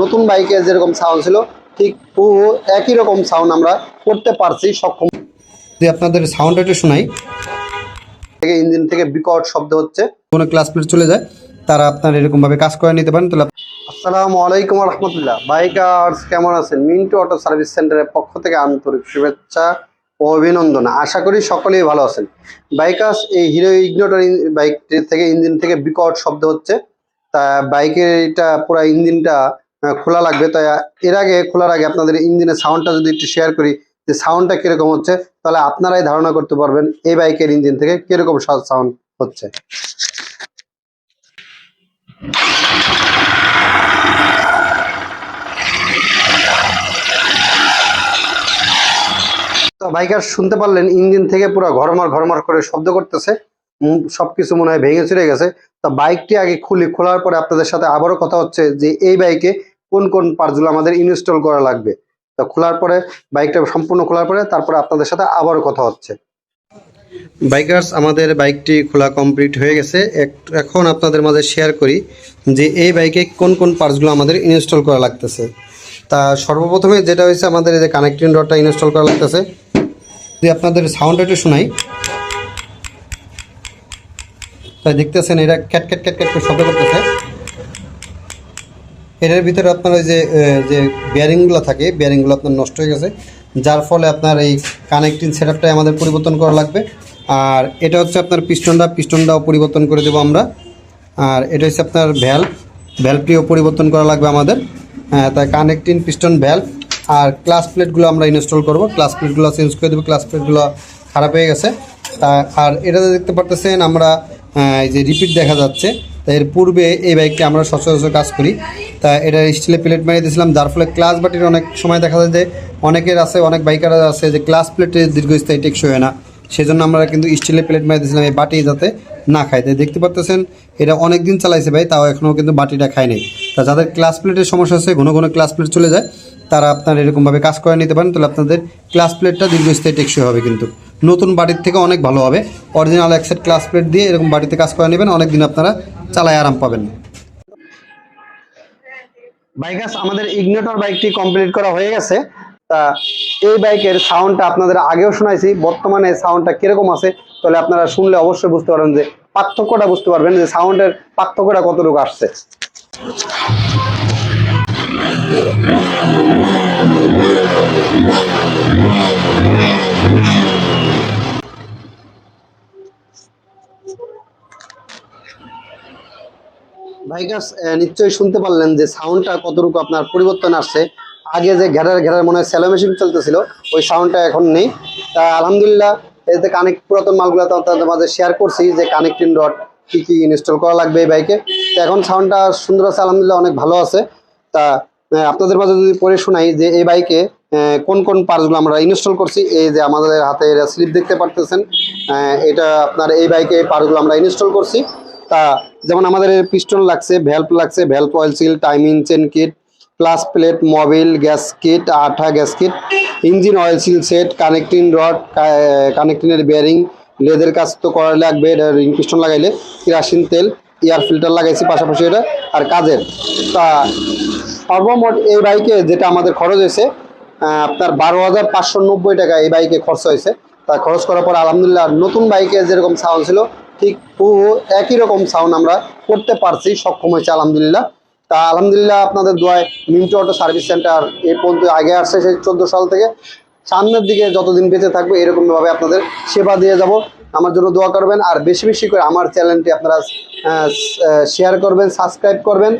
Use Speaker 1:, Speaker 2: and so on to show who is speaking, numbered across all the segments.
Speaker 1: নতুন বাইকে যেরকম সাউন্ড ছিল, ঠিক হুবহু একই রকম সাউন্ড আমরা করতে পারছি, সক্ষম। আপনাদের সাউন্ড একটু শোনাই। থেকে ইঞ্জিন থেকে বিকট শব্দ হচ্ছে। কোনো ক্লাস প্লেট চলে যায়, তারা আপনার এরকমভাবে কাজ করে নিতে পারেন। তাহলে আসসালামু আলাইকুম রহমতুল্লাহ বাইকার্স কেমন আছেন? মিন্টু অটো সার্ভিস সেন্টারের পক্ষ থেকে আন্তরিক শুভেচ্ছা ও অভিনন্দন। আশা করি সকলেই ভালো আছেন। বাইকার্স, এই হিরো ইগনোটার বাইক থেকে ইঞ্জিন থেকে বিকট শব্দ হচ্ছে। তা বাইকের এটা পুরো ইঞ্জিনটা খোলা লাগবে। তাই এর আগে, খোলার আগে আপনাদের ইঞ্জিনের সাউন্ডটা যদি একটু শেয়ার করি, যে সাউন্ডটা কীরকম হচ্ছে, তাহলে আপনারাই ধারণা করতে পারবেন এই বাইকের ইঞ্জিন থেকে কীরকম সাউন্ড হচ্ছে। তো বাইকার শুনতে পারলেন, ইঞ্জিন থেকে পুরো ঘরমার ঘরমার করে শব্দ করতেছে। সবকিছু মনে হয় ভেঙে চুরে গেছে। তো বাইকটি আগে খুলি, খোলার পরে আপনাদের সাথে আবারও কথা হচ্ছে যে এই বাইকে কোন কোন পার্টসগুলো আমাদের ইনস্টল করা লাগবে। তো খোলার পরে বাইকটা সম্পূর্ণ খোলার পরে, তারপরে আপনাদের সাথে আবারও কথা হচ্ছে। বাইকার্স আমাদের বাইকটি খোলা কমপ্লিট হয়ে গেছে। এখন আপনাদের মাঝে শেয়ার করি যে এই বাইকে কোন কোন পার্টসগুলো আমাদের ইনস্টল করা লাগতেছে। তা সর্বপ্রথমে যেটা হয়েছে, আমাদের এই যে কানেক্টিং রডটা ইনস্টল করা লাগতেছে। যদি আপনাদের সাউন্ড একটু শোনাই। তাই দেখতেছেন, এটা ক্যাট ক্যাট ক্যাট ক্যাট শব্দ করতেছে। এটার ভিতরে আপনার ওই যে যে বেয়ারিংগুলো থাকে বেয়ারিংগুলো আপনার নষ্ট হয়ে গেছে। যার ফলে আপনার এই কানেক্টিং সেটআপটাই আমাদের পরিবর্তন করা লাগবে। আর এটা হচ্ছে আপনার পিস্টনটা পিস্টনটাও পরিবর্তন করে দেবো আমরা। আর এটা হচ্ছে আপনার ভ্যালভ ভ্যালভটিও পরিবর্তন করা লাগবে আমাদের। হ্যাঁ তাই কানেক্টিং পিস্টন ভ্যালভ আর ক্লাস প্লেটগুলো আমরা ইনস্টল করব। ক্লাস প্লেটগুলো চেঞ্জ করে দেবো ক্লাস প্লেটগুলো খারাপ হয়ে গেছে। তা, আর এটাতে দেখতে পারতেছেন আমরা এই যে রিপিট দেখা যাচ্ছে। তা এর পূর্বে এই বাইকটি আমরা সচরাচর কাজ করি। তা এটা স্টিলের প্লেট মারিয়ে দিয়েছিলাম। যার ফলে ক্লাস বাটির অনেক সময় দেখা যায় যে অনেকের আছে, অনেক বাইকার আছে যে ক্লাস প্লেটের দীর্ঘস্থায়ী টেকসই হয় না। সেজন্য আমরা কিন্তু স্টিলের প্লেট মেরে দিয়েছিলাম এই বাটি যাতে না খায়। তাই দেখতে পারতেছেন, এটা অনেক দিন চালাইছে ভাই, তাও এখনও কিন্তু বাটিটা খায় নাই। তা যাদের ক্লাস প্লেটের সমস্যা আছে, ঘন ঘন ক্লাস প্লেট চলে যায়, তারা আপনার এরকমভাবে কাজ করে নিতে পারেন, তাহলে আপনাদের ক্লাস প্লেটটা দীর্ঘস্থায়ী টেকসই হবে কিন্তু। নতুন বাটির থেকে অনেক ভালো হবে। অরিজিনাল একসেট ক্লাস প্লেট দিয়ে এরকম বাড়িতে কাজ করে নেবেন অনেক দিন আপনারা চালায় আরাম পাবেন। বাইকাস আমাদের ইগনেটর বাইকটি কমপ্লিট করা হয়ে গেছে। এই বাইকের সাউন্ডটা আপনাদের আগেও শোনাইছি, বর্তমানে সাউন্ডটা কীরকম আছে, তাহলে আপনারা শুনলে অবশ্যই বুঝতে পারবেন যে পার্থক্যটা বুঝতে পারবেন যে সাউন্ডের পার্থক্যটা কতটুকু আসছে। ভাইগাস নিশ্চয়ই শুনতে পারলেন যে সাউন্ডটা কতটুকু আপনার পরিবর্তন আসছে। আগে যে ঘেরার ঘেরার মনে হয় স্যালো মেশিন চলতেছিল, ওই সাউন্ডটা এখন নেই। তা আলহামদুলিল্লাহ, এতে কানেক্ট পুরাতন মালগুলো তো আপনাদের মাঝে শেয়ার করছি যে কানেক্টিং রড কী কী ইনস্টল করা লাগবে এই বাইকে তো এখন সাউন্ডটা সুন্দর আছে, আলহামদুলিল্লাহ অনেক ভালো আছে। তা আপনাদের মাঝে যদি পড়ে শোনাই যে এই বাইকে কোন কোন পার্টসগুলো আমরা ইনস্টল করছি, এই যে আমাদের হাতে এরা স্লিপ দেখতে পারতেছেন এটা আপনার এই বাইকে এই পার্টসগুলো আমরা ইনস্টল করছি। তা, যেমন আমাদের পিস্টন লাগছে ভ্যালভ লাগছে valve oil seal timing chain kit plus plate, Mobil gas kit আঠা gas kit engine oil seal set connecting rod কানেক্টিংয়ের bearing লেদের কাজ তো করা লাগবে পিস্টন লাগাইলে, কেরাসিন তেল এয়ার ফিল্টার লাগাইছি পাশাপাশি এটা, আর কাজের। তা, সর্বমোট এই বাইকে যেটা আমাদের খরচ হয়েছে আপনার বারো হাজার পাঁচশো নব্বই টাকা এই বাইকে খরচ হয়েছে। তা খরচ করার পর আলহামদুলিল্লাহ নতুন বাইকে যেরকম সাউন্ড ছিল, ঠিক একই রকম সাউন্ড আমরা করতে পারছি, সক্ষম হয়েছে আলহামদুলিল্লাহ। তা আলহামদুলিল্লাহ আপনাদের দোয়ায় মিন্টু অটো সার্ভিস সেন্টার এই পর্যন্ত আগে আসছে সেই চোদ্দ সাল থেকে। সামনের দিকে যতদিন বেঁচে থাকবে এরকমভাবে আপনাদের সেবা দিয়ে যাব। আমার জন্য দোয়া করবেন আর বেশি বেশি করে আমার চ্যানেলটি আপনারা শেয়ার করবেন সাবস্ক্রাইব করবেন।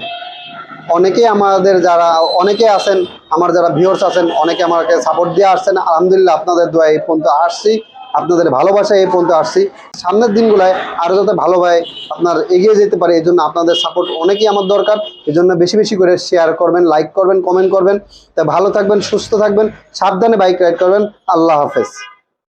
Speaker 1: অনেকেই আমাদের যারা, অনেকে আছেন, আমার যারা ভিউয়ার্স আছেন, অনেকে আমাকে সাপোর্ট দিয়ে আসছেন। আলহামদুলিল্লাহ আপনাদের দোয়া এই পর্যন্ত আসছি। আপনাদের ভালোবাসায় এই পর্যন্ত আসছি। সামনের দিনগুলায় আরও যাতে ভালোভাবে আপনার এগিয়ে যেতে পারে, এই জন্য আপনাদের সাপোর্ট অনেকেই আমার দরকার। এই জন্য বেশি বেশি করে শেয়ার করবেন লাইক করবেন কমেন্ট করবেন। তা ভালো থাকবেন, সুস্থ থাকবেন, সাবধানে বাইক রাইড করবেন। আল্লাহ হাফেজ।